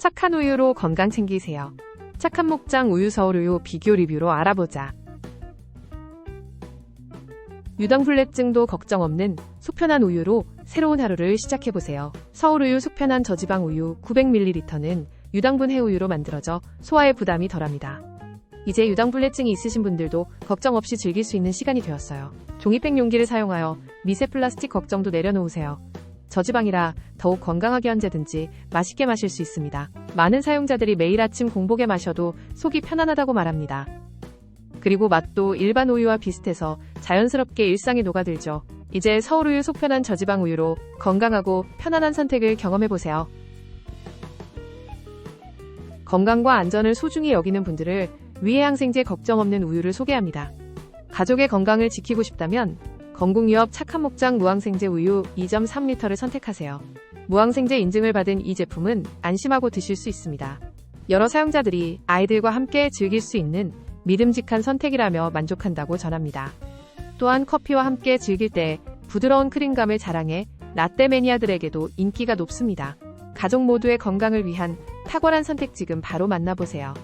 착한 우유로 건강 챙기세요. 착한 목장 우유 서울 우유 비교 리뷰로 알아보자. 유당불내증도 걱정 없는 속편한 우유로 새로운 하루를 시작해보세요. 서울우유 속편한 저지방 우유 900ml는 유당분 해우유로 만들어져 소화에 부담이 덜합니다. 이제 유당불내증이 있으신 분들도 걱정 없이 즐길 수 있는 시간이 되었어요. 종이팩 용기를 사용하여 미세 플라스틱 걱정도 내려놓으세요. 저지방이라 더욱 건강하게 언제든지 맛있게 마실 수 있습니다. 많은 사용자들이 매일 아침 공복에 마셔도 속이 편안하다고 말합니다. 그리고 맛도 일반 우유와 비슷해서 자연스럽게 일상에 녹아들죠. 이제 서울우유 속편한 저지방 우유로 건강하고 편안한 선택을 경험해보세요. 건강과 안전을 소중히 여기는 분들을 위해 항생제 걱정 없는 우유를 소개합니다. 가족의 건강을 지키고 싶다면 건국유업 착한 목장 무항생제 우유 2.3L를 선택하세요. 무항생제 인증을 받은 이 제품은 안심하고 드실 수 있습니다. 여러 사용자들이 아이들과 함께 즐길 수 있는 믿음직한 선택이라며 만족한다고 전합니다. 또한 커피와 함께 즐길 때 부드러운 크림감을 자랑해 라떼 매니아들에게도 인기가 높습니다. 가족 모두의 건강을 위한 탁월한 선택 지금 바로 만나보세요.